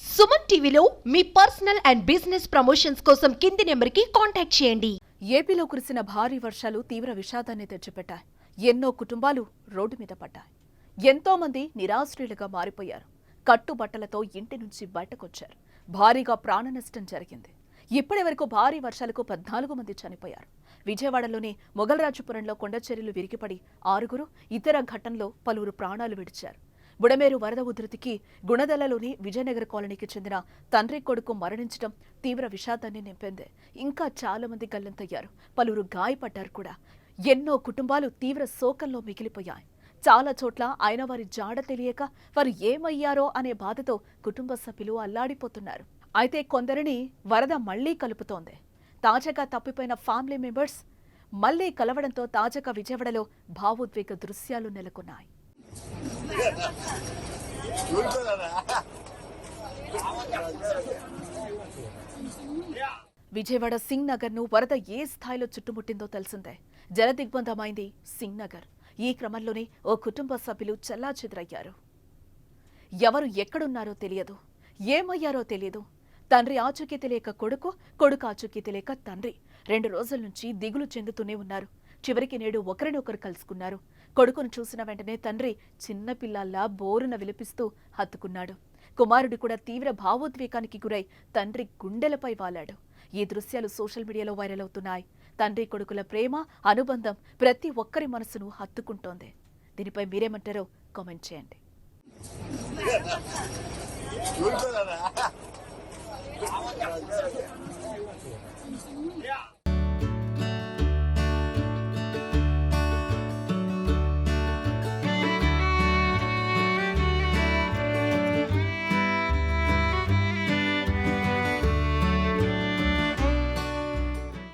సుమన్ టీవీలో మీ personal and business promotions కోసం కింది నెంబర్కి కాంటాక్ట్ చేయండి. ఏపీలో కురిసిన భారీ వర్షాలు తీవ్ర విషాదాన్ని తెచ్చిపెట్టాయి. ఎన్నో కుటుంబాలు రోడ్డు మీద పడ్డాయి. ఎంతో మంది నిరాశ్రయులుగా మారిపోయారు. కట్టుబట్టలతో ఇంటి నుంచి బయటకొచ్చారు. భారీగా ప్రాణ నష్టం జరిగింది. ఇప్పటి వరకు భారీ వర్షాలకు పద్నాలుగు మంది చనిపోయారు. విజయవాడలోని మొగల్రాజుపురంలో కొండచెరులు విరిగిపడి ఆరుగురు ఇతర ఘటనలో పలువురు ప్రాణాలు విడిచారు. బుడమేరు వరద ఉధృతికి గుణదలలోని విజయనగర కాలనీకి చెందిన తండ్రి కొడుకు మరణించడం తీవ్ర విషాదాన్ని నింపింది. ఇంకా చాలా మంది గల్లంతయ్యారు. పలువురు గాయపడ్డారు కూడా. ఎన్నో కుటుంబాలు తీవ్ర శోకంలో మిగిలిపోయాయి. చాలా చోట్ల ఆయన వారి జాడ తెలియక వారు ఏమయ్యారో అనే బాధతో కుటుంబ సభ్యులు అల్లాడిపోతున్నారు. అయితే కొందరిని వరద మళ్ళీ కలుపుతోంది. తాజాగా తప్పిపోయిన ఫ్యామిలీ మెంబర్స్ మళ్ళీ కలవడంతో తాజాగా విజయవాడలో భావోద్వేగ దృశ్యాలు నెలకొన్నాయి. విజయవాడ సింగ్ నగర్ను వరద ఏ స్థాయిలో చుట్టుముట్టిందో తెలిసిందే. జలదిగ్బంధమైంది సింగ్ నగర్. ఈ క్రమంలోనే ఓ కుటుంబ సభ్యులు చెల్లాచెదురయ్యారు. ఎవరు ఎక్కడున్నారో తెలియదు. ఏమయ్యారో తెలియదు. తండ్రి ఆచూకీ తెలియక కొడుకు కొడుకు ఆచూకీ తెలియక తండ్రి. రెండు రోజుల నుంచి దిగులు చెందుతూనే ఉన్నారు. చివరికి నేడు ఒకరినొకరు కలుసుకున్నారు. కొడుకును చూసిన వెంటనే తండ్రి చిన్నపిల్లల్లా బోరున విలపిస్తూ హత్తుకున్నాడు. కుమారుడు కూడా తీవ్ర భావోద్వేగానికి గురై తండ్రి గుండెలపై వాలాడు. ఈ దృశ్యాలు సోషల్ మీడియాలో వైరల్ అవుతున్నాయి. తండ్రి కొడుకుల ప్రేమ అనుబంధం ప్రతి ఒక్కరి మనసును హత్తుకుంటోంది. దీనిపై మీరేమంటారో కామెంట్ చేయండి. Yeah.